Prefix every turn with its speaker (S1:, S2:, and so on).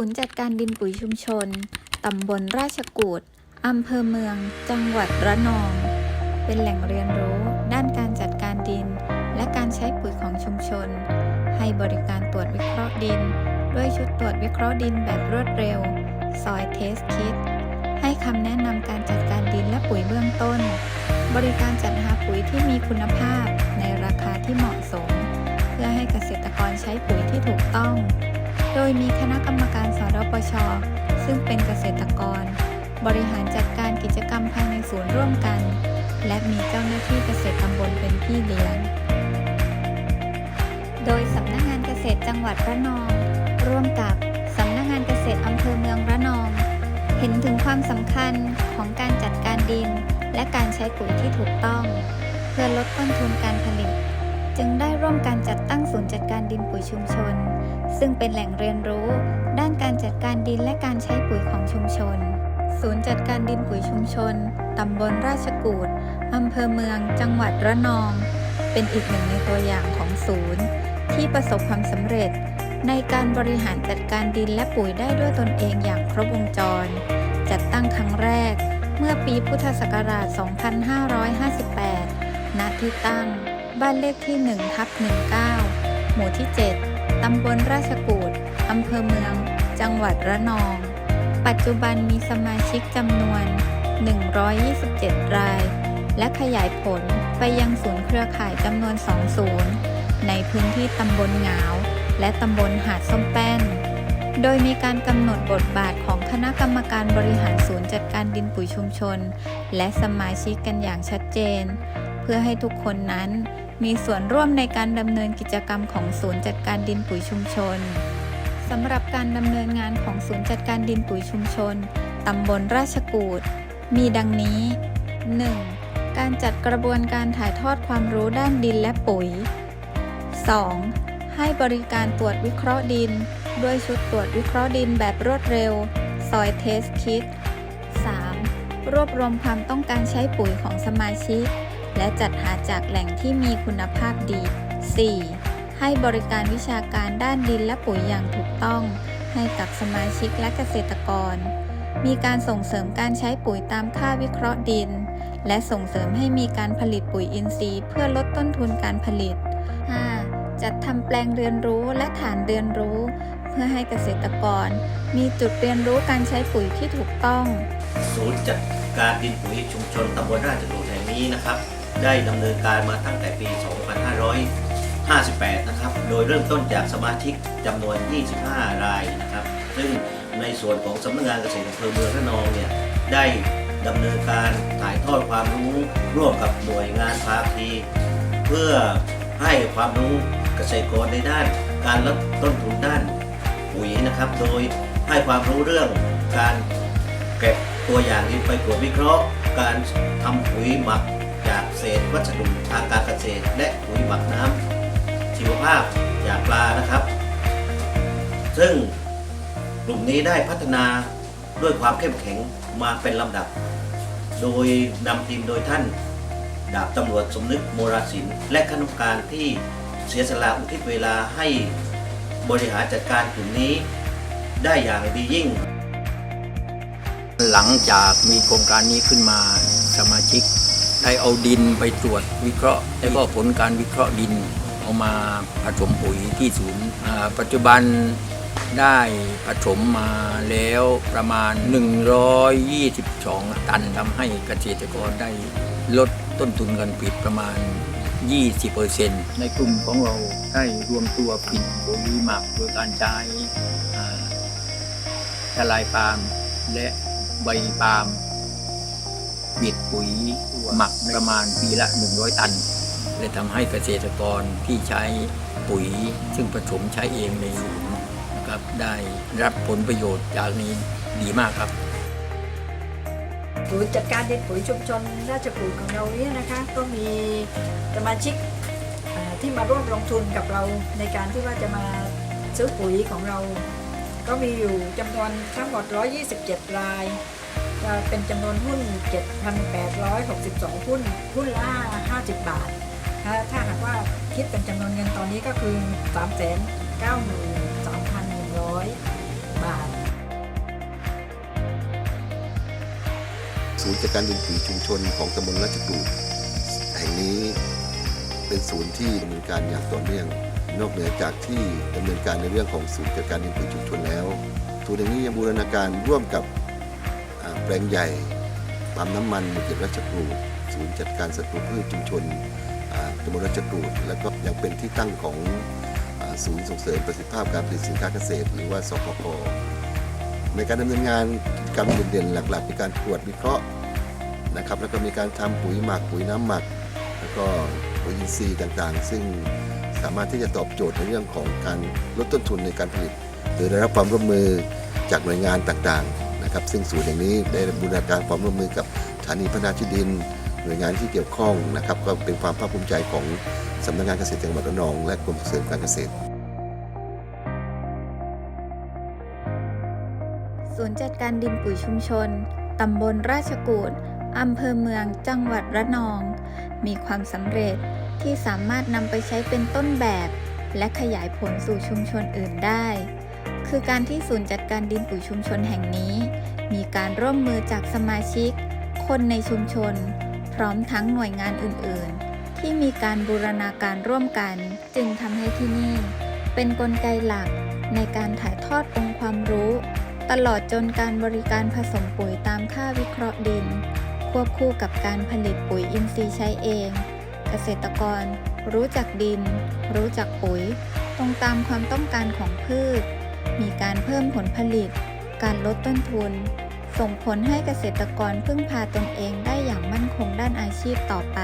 S1: ศูนย์จัดการดินปุ๋ยชุมชน ตำบลราชกูดอำเภอเมือง จังหวัดระนอง เป็นแหล่งเรียนรู้ ด้านการจัดการดิน และการใช้ปุ๋ยของชุมชน ให้บริการตรวจวิเคราะห์ดิน ด้วยชุดตรวจวิเคราะห์ดินแบบรวดเร็ว ซอยเทสคิด ให้คำแนะนำการจัดการดินและปุ๋ยเบื้องต้น บริการจัดหาปุ๋ยที่มีคุณภาพ ในราคาที่เหมาะสม เพื่อให้เกษตรกรใช้ปุ๋ยที่ถูกต้อง โดยมีคณะกรรมการสรปช ซึ่งเป็นเกษตรกร บริหารจัดการกิจกรรมภายในศูนย์ร่วมกัน และมีเจ้าหน้าที่เกษตรตำบลเป็นพี่เลี้ยง โดยสำนักงานเกษตรจังหวัดระนอง ร่วมกับสำนักงานเกษตรอำเภอเมืองระนอง เห็นถึงความสำคัญของการจัดการดิน และการใช้ปุ๋ยที่ถูกต้อง เพื่อลดต้นทุนการผลิต จึงได้ร่วมกันจัดตั้งศูนย์จัดการดินปุ๋ยชุมชน ซึ่งเป็นแหล่งเรียนรู้ ด้านการจัดการดินและการใช้ปุ๋ยของชุมชน ศูนย์จัดการดินปุ๋ยชุมชน ตำบลราชกูดอำเภอเมือง จังหวัดระนอง เป็นอีกหนึ่งในตัวอย่างของศูนย์ ที่ประสบความสำเร็จ ในการบริหารจัดการดินและปุ๋ยได้ด้วยตนเองอย่างครบวงจร จัดตั้งครั้งแรก เมื่อปีพุทธศักราช 2558 ณ ที่ตั้ง บ้านเลขที่1ทับ19 หมู่ที่ 7 ตำบลราชกูดอำเภอเมือง จังหวัดระนอง ปัจจุบันมีสมาชิกจำนวน 127 ราย และขยายผลไปยังศูนย์เครือข่ายจำนวน 2 ศูนย์ ในพื้นที่ตำบลหงาวและตำบลหาดส้มแป้น โดยมีการกำหนดบทบาทของคณะกรรมการบริหารศูนย์จัดการดินปุ๋ยชุมชน และสมาชิกกันอย่างชัดเจน เพื่อให้ทุกคนนั้น มีส่วนร่วมในการดำเนินกิจกรรมของศูนย์จัดการดินปุ๋ยชุมชนสำหรับการดำเนินงานของศูนย์จัดการดินปุ๋ยชุมชนตำบลราชกูดมีดังนี้ 1. การจัดกระบวนการถ่ายทอดความรู้ด้านดินและปุ๋ย 2. ให้บริการตรวจวิเคราะห์ดิน ด้วยชุดตรวจวิเคราะห์ดินแบบรวดเร็ว ซอยเทสคิด 3. รวบรวมความต้องการใช้ปุ๋ยของสมาชิก และจัดหาจากแหล่งที่มีคุณภาพดี 4. ให้บริการวิชาการด้านดินและปุ๋ยอย่างถูกต้อง ให้กับสมาชิกและเกษตรกร มีการส่งเสริมการใช้ปุ๋ยตามค่าวิเคราะห์ดิน และส่งเสริมให้มีการผลิตปุ๋ยอินทรีย์ เพื่อลดต้นทุนการผลิต 5. จัดทำแปลงเรียนรู้และฐานเรียนรู้ เพื่อให้เกษตรกร มีจุดเรียนรู้การใช้ปุ๋ยที่ถูกต้อง
S2: ศูนย์จัดการดินปุ๋ยชุมชนตำบลราชบุรีแห่งนี้นะครับ ได้ดำเนินการมาตั้งแต่ปี 2558 นะครับ โดยเริ่มต้นจากสมาชิกจำนวน 25 รายนะครับ ซึ่งในส่วนของสำนักงานเกษตรอำเภอเมืองระนองเนี่ยได้ดำเนินการถ่ายทอดความรู้ร่วมกับหน่วยงานภาคีเพื่อให้ความรู้เกษตรกรในด้าน การลดต้นทุนด้านปุ๋ยนะครับ โดยให้ความรู้เรื่องการเก็บตัวอย่างดินไปตรวจวิเคราะห์ การทำปุ๋ยหมัก จากเศษวัสดุทางการเกษตร และปุ๋ยหมักน้ำชีวภาพจากปลานะครับ ซึ่งกลุ่มนี้ได้พัฒนาด้วยความเข้มแข็งมาเป็นลำดับ โดยนำทีมโดยท่าน ดาบตำรวจสมนึกโมราศิลป์และคณะกรรมการที่เสียสละอุทิศเวลาให้บริหารจัดการกลุ่มนี้ได้อย่างดียิ่ง
S3: หลังจากมีโครงการนี้ขึ้นมาสมาชิก ได้เอาดินไปตรวจวิเคราะห์ แล้วก็ผลการวิเคราะห์ดินเอามาผสมปุ๋ยที่ศูนย์ปัจจุบันได้ผสมมาแล้วประมาณ 122 ตันทำให้เกษตรกรได้ลดต้นทุนการผลิตประมาณ 20%ในกลุ่มของเราได้รวมตัวผลิตปุ๋ยหมักโดยการใช้อ่าทลายปาล์มและใบปาล์ม บิดปุ๋ยหมักประมาณปีละ 100 ตันและทำให้เกษตรกรที่ใช้ปุ๋ย ซึ่งผสมใช้เองในศูนย์นะครับได้รับผลประโยชน์จากนี้ดีมากครับ
S4: ศูนย์จัดการเดินปุ๋ยชุมชนราชกูดของเราเนี่ยนะคะ ก็มีสมาชิกที่มาร่วมลงทุนกับเราในการที่ว่าจะมาซื้อปุ๋ยของเรา ก็มีอยู่จำนวนทั้งหมด 127 รายจะ เป็นจำนวนหุ้น 7,862 หุ้น หุ้นละ 50 บาท ถ้าหากว่าคิดเป็นจำนวนเงินตอนนี้ก็คือ 3,92,100 บาท
S5: ศูนย์จัดการดินปุ๋ชุมชนของตำบลราชกูดแห่งนี้เป็นศูนย์ที่ดำเนินการอย่างต่อเนื่อง นอกเหนือจากที่ดำเนินการในเรื่องของศูนย์จัดการดินปุ๋ชุมชนแล้ว ศูนย์แห่งนี้ยังบูรณาการร่วมกับ แปลงใหญ่ปั๊มน้ำมันเขตราชกรูดศูนย์จัดการศัตรูพืชชุมชนตำบลราชกรูดและก็ยังเป็นที่ตั้งของศูนย์ส่งเสริมประสิทธิภาพการผลิตสินค้าเกษตร หรือว่าสพกในการดำเนินงานกิจกรรมเด่นๆหลักๆมีการตรวจวิเคราะห์นะครับแล้วก็มีการทำปุ๋ยหมักปุ๋ยน้ำหมัก แล้วก็ปุ๋ยอินทรีย์ต่างๆ ซึ่งสามารถที่จะตอบโจทย์ในเรื่องของการลดต้นทุนในการผลิตโดยได้รับความร่วมมือจากหน่วยงานต่างๆ นะครับ ซึ่งศูนย์แห่งนี้ได้บูรณาการความร่วมมือกับสถานีพัฒนาที่ดิน หน่วยงานที่เกี่ยวข้องนะครับ ก็เป็นความภาคภูมิใจของสำนักงานเกษตรจังหวัดระนอง และกรมส่งเสริมการเกษตร
S1: ศูนย์จัดการดินปุ๋ยชุมชน ตำบลราชกูดอำเภอเมือง จังหวัดระนอง มีความสำเร็จที่สามารถนำไปใช้เป็นต้นแบบ และขยายผลสู่ชุมชนอื่นได้ คือการที่ศูนย์จัดการดินปุ๋ยชุมชนแห่งนี้ มีการร่วมมือจากสมาชิก คนในชุมชน พร้อมทั้งหน่วยงานอื่น ๆ ที่มีการบูรณาการร่วมกัน จึงทำให้ที่นี่ เป็นนกลไกหลักในการถ่ายทอดองค์ความรู้ ตลอดจนการบริการผสมปุ๋ยตามค่าวิเคราะห์ดิน ควบคู่กับการผลิตปุ๋ยอินทรีย์ใช้เอง เกษตรกร รู้จักดิน รู้จักปุ๋ย ตรงตามความต้องการของพืช มีการเพิ่มผลผลิต การลดต้นทุน ส่งผลให้เกษตรกรพึ่งพาตนเองได้อย่างมั่นคงด้านอาชีพต่อไป